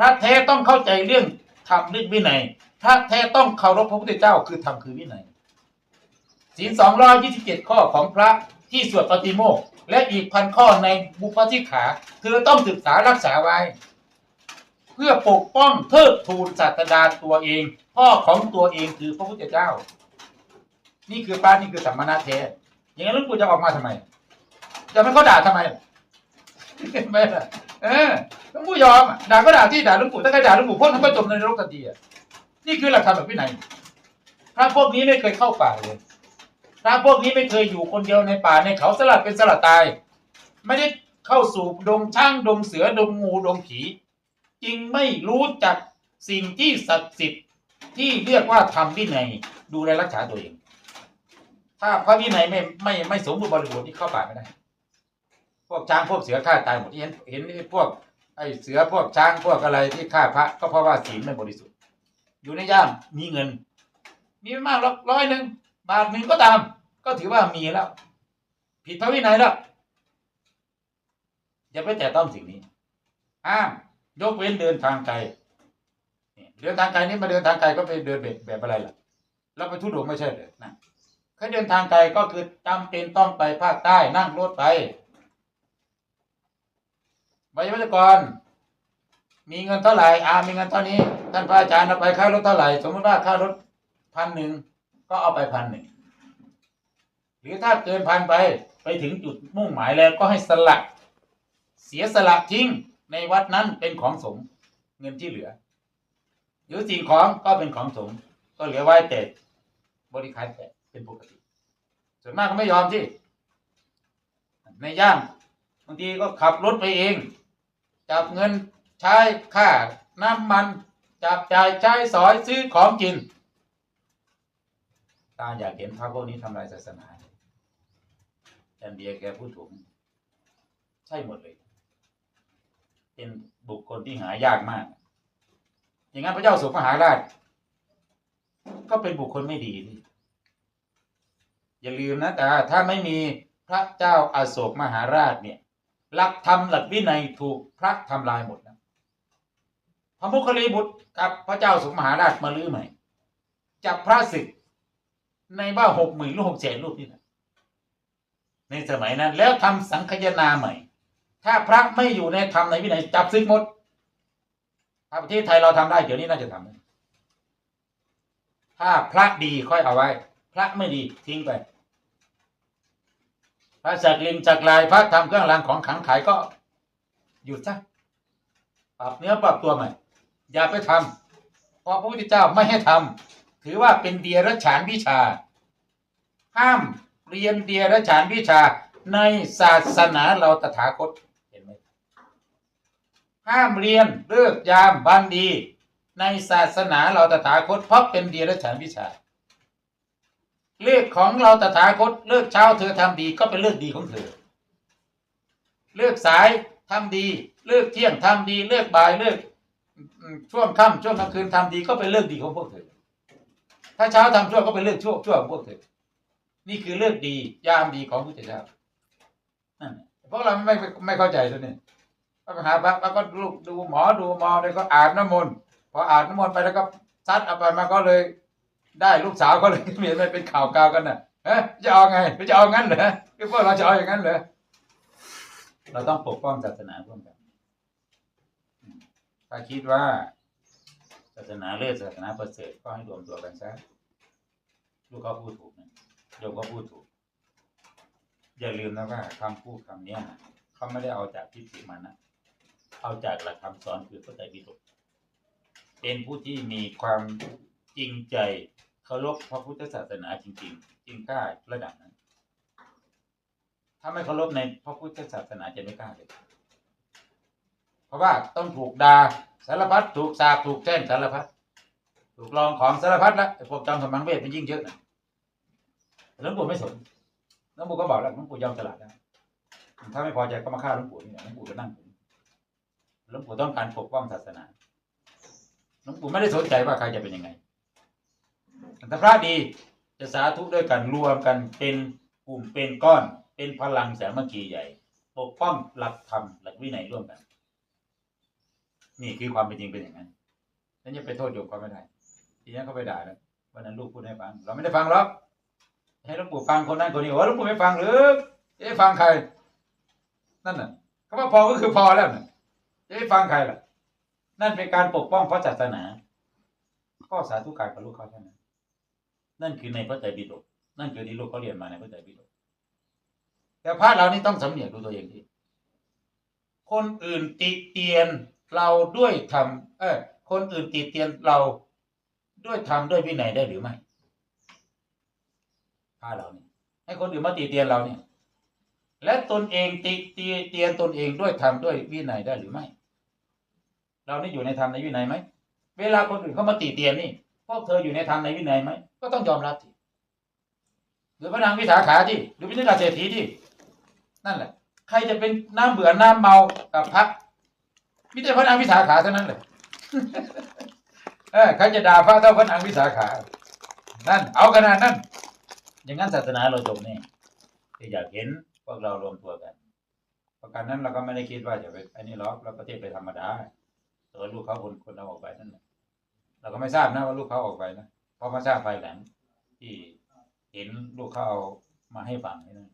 ระแท้ต้องเข้าใจเรื่องธรรมเรื่องวินัยพระแท้ต้องเคารพพระพุทธเจ้าคือธรรมคือวินัยศีลสองร้อยยี่สิบเจ็ดข้อของพระที่สวดปฏิโมกข์และอีกพันข้อในบุพสิขาเธอต้องศึกษารักษาไว้ เพื่อปกป้องเทิดทูนศาสดาตัวเอง พ่อของตัวเองคือพระพุทธเจ้า นี่คือพระนี่คือสัมมานาเทศอย่างนั้นหลุงปู่จะออกมาทำไม จะไม่เขาด่าทำไม เห็นไหมล่ะเออหลุงปู่ยอมอะด่าก็ด่าที่ด่าหลุงปู่ถ้าใครด่าหลุงปู่พ้นทั้งก็จมในนรกทันทีอะนี่คือหลักธรรมแบบวินัยพระพวกนี้ไม่เคยเข้าป่าเลยพระพวกนี้ไม่เคยอยู่คนเดียวในป่าในเขาสลัดเป็นสลัดตาย ไม่ได้เข้าสู่ดงช่างดงเสือดงงูดงผีจึงไม่รู้จักสิ่งที่ศักดิ์สิทธิ์ที่เรียกว่าธรรมวินัยดูแลรักษาตัวเอง ถ้าพระวินัยไม่ไม่ไม่สมบูรณ์บริบูรณ์ที่เข้าป่าไม่ได้ พวกช้างพวกเสือฆ่าตายหมดที่เห็นเห็นพวกไอ้เสือพวกช้างพวกอะไรที่ฆ่าพระ ก็เพราะว่าศีลไม่บริสุทธิ์ อยู่ในย่ามมีเงิน มีไม่มากหรอกร้อยหนึ่งบาทหนึ่งก็ตาม ก็ถือว่ามีแล้ว ผิดพระวินัยแล้วอย่าไปแตะต้องสิ่งนี้ห้ามยกเว้นเดินทางไกลเดินทางไกลนี่มาเดินทางไกลก็ไปเดินแบบแบบอะไรล่ะเราไปทุดงไม่ใช่เลยนะแค่เดินทางไกลก็คือจำเป็นต้องไปภาคใต้นั่งรถไป วิทยากร มีเงินเท่าไหร่อามีเงินเท่านี้ ท่านพระอาจารย์เอาไปค่ารถเท่าไหร่ สมมติว่าค่ารถพันหนึ่งก็เอาไปพันหนึ่งหรือถ้าเกินพันไปไปถึงจุดมุ่งหมายแล้วก็ให้สละเสียสละทิ้งในวัดนั้นเป็นของสงฆ์เงินที่เหลือ หรือสิ่งของก็เป็นของสงฆ์ก็เหลือไว้แต่บริการแต่เป็นปกติ ส่วนมากก็ไม่ยอมที่ในย่ามบางทีก็ขับรถไปเอง จับเงินใช้ค่าน้ำมัน จับจ่ายใช้สอยซื้อของกิน ตาอยากเห็นพระพวกนี้ทำลายศาสนาอาจารย์เบียร์แกพูดถูกใช่หมดเลย เป็นบุคคลที่หายากมาก อย่างนั้นพระเจ้าสุมหาราชก็เป็นบุคคลไม่ดีนี่อย่าลืมนะต่ถ้าไม่มีพระเจ้าอาโศกมหาราชเนี่ย หลักธรรมหลักวินัยถูกพระทำลายหมดนะพระมุคลีบุตรกับพระเจ้าสุมหาราชมาลื้อใหม่จับพระศึกในว่าหกหมื่นรือหกแสนรูปนี่นะในสมัยนั้น แล้วทำสังคายนาใหม่ ถ้าพระไม่อยู่ในธรรมในวินัยจับซึกหมดถ้าประเทศไทยเราทำได้เดี๋ยวนี้น่าจะทำถ้าพระดีค่อยเอาไว้ พระไม่ดีทิ้งไป พระสักลิงจักลายพระทำเครื่องรางของขลังขายก็หยุดซะปรับเนื้อปรับตัวใหม่อย่าไปทำเพราะพระพุทธเจ้าไม่ให้ทำถือว่าเป็นเดียรฉานวิชา ห้ามเรียนเดียรฉานวิชาในศาสนาเราตถาคตเห็นไหมห้ามเรียนเลิกยามบันดี ในศาสนาเราตถาคตเพราะเป็นเดียรฉานวิชา เลือกของเราตถาคตเลิกเช้าเธอทำดีก็เป็นเลือกดีของเธอ เลือกสายทำดี เลือกเที่ยงทำดี เลือกบ่ายเลือกช่วงค่ำช่วงกลางคืนทำดีก็เป็นเลือกดีของพวกเธอ ถ้าเช้าทำชั่วก็เป็นเรื่องชั่วชั่วของพวกเธอ นี่คือเลือกดียามดีของพระเจ้านั่นแหละพวกเราไม่ไม่ไม่เข้าใจตัวนี้ก็ไปหาพระแล้วก็ดูดูหมอดูหมอแล้วก็อาบน้ำมนต์พออาบน้ำมนต์ไปแล้วก็ซัดเอาไปมาก็เลย ได้ลูกสาวก็เลยเห็นมันเป็นข่าวกาวกันน่ะเอ๊ะจะเอาไงจะเอางั้นเหรอคือพวกเราจะเอาอย่างนั้นเหรอเราต้องปกป้องศาสนาร่วมกัน ถ้าคิดว่า ศาสนาเลิศศาสนาประเสริฐก็ให้รวมตัวกันซะลูกเขาพูดถูกนะโยมก็พูดถูก อย่าลืมนะว่าคำพูดคำเนี้ยเขาไม่ได้เอาจากทิฏฐิมานะเอาจากหลักคำสอนคือพระไตรปิฎกเป็นผู้ที่มีความจริงใจ เคารพพระพุทธศาสนาจริง ๆจึงกล้าระดับนั้น ถ้าไม่เคารพในพระพุทธศาสนาจะไม่กล้าเลย เพราะว่าต้องถูกด่าสารพัดถูกสาบถูกแช่งสารพัดถูกลองของสารพัดแล้วไอ้พวกจอมสมังเวทมันยิ่งเยอะนะหลวงปู่ไม่สนหลวงปู่ก็บอกแล้วหลวงปู่ยอมสละแล้วถ้าไม่พอใจก็มาฆ่าหลวงปู่นี่แหละหลวงปู่ก็นั่งหลวงปู่ต้องการปกป้องศาสนาหลวงปู่ไม่ได้สนใจว่าใครจะเป็นยังไง แต่พระดีจะสาธุด้วยกันรวมกันเป็นกลุ่มเป็นก้อน เป็นพลังแสามัคคีใหญ่ปกป้องหลักธรรมหลักวินัยร่วมกัน นี่คือความเป็นจริงเป็นอย่างนั้นฉันจะไปโทษโยมเขาไม่ได้ทีนี้เขาไปด่าแล้ววันนั้นลูกพูดให้ฟัง เราไม่ได้ฟังหรอกให้หลวงปู่ฟังคนนั้นคนนี้ว่าหลวงปู่ไม่ฟังหรือจะให้ฟังใคร นั่นน่ะคำว่าพอก็คือพอแล้วน่ะจะฟังใครล่ะ นั่นเป็นการปกป้องพระศาสนา ก็สาธุการกับลูกเขาเท่านั้น นั่นคือในพระไตรปิฎกนั่นคือที่ลูกเขาเรียนมาในพระไตรปิฎกแต่พระเรานี่ต้องสำเนียกดูตัวเองดีคนอื่นติเตียนเราด้วยธรรมเออคนอื่นติเตียนเราด้วยธรรมด้วยวินัยได้หรือไม่พระเรานี่ให้คนอื่นมาติเตียนเราเนี่ย และตนเองติเตียเตียนตนเองด้วยธรรมด้วยวินัยได้หรือไม่ เรานี่อยู่ในธรรมในวินัยไหมเวลาคนอื่นเขามาติเตียนนี่ พวกเธออยู่ในธรรมในวินัยไหมก็ต้องยอมรับสิหรือพระนางวิสาขาที่หรือพินิจเศรษฐีที่นั่นแหละ ใครจะเป็นน้ำเบื่อน้ำเมากับพระมิแต่พระนางวิสาขาเท่านั้นเลยเออใครจะด่าพระเท่าพระนางวิสาขา นั่น เอาขนาดนั้น อย่างนั้นศาสนาเราจบนี่ที่อยากเห็นพวกเรารวมตัวกันประการนั้นเราก็ไม่ได้คิดว่าจะไปอันนี้หรอกเราประเทศไปธรรมดาตัวลูกเขาคนคนเราออกไปนั่นแหละ เราก็ไม่ทราบนะว่าลูกเขาออกไปนะเพราะมาทราบภายหลังที่เห็นลูกเขาเอามาให้ฟังนี่นั่น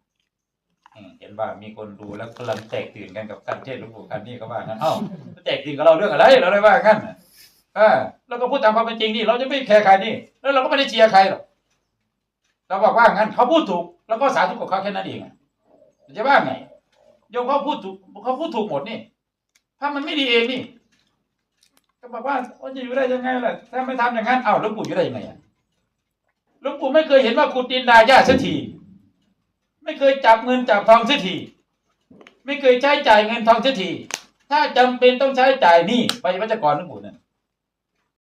อืมเห็นว่ามีคนดูแล้วกำลังแตกตื่นกันกับการเทศหลวงปู่กันนี่เขาว่างั้นเอ้าแตกตื่นกับเราเรื่องอะไร เราเลยว่างั้นน่ะเออเราก็พูดตามความเป็นจริงนี่เราจะไม่แคร์ใครนี่ แล้วเราก็ไม่ได้เชียร์ใครหรอกเราบอกว่างั้นเขาพูดถูกแล้วก็สาธุกับเขาแค่นั้นเองจะว่าไงโยมเขาพูดถูกเขาพูดถูกหมดนี่ถ้ามันไม่ดีเองนี่ ก็บอกว่าว่าจะอยู่ได้ยังไงล่ะ ถ้าไม่ทำอย่างนั้นเอ้าหลวงปู่อยู่ได้ยังไงอะหลวงปู่ไม่เคยเห็นว่าขุดดินดาหญ้าสักทีไม่เคยจับเงินจับทองสักทีไม่เคยใช้จ่ายเงินทองสักทีถ้าจำเป็นต้องใช้จ่ายนี่ไปวัจกรหลวงปู่นั่น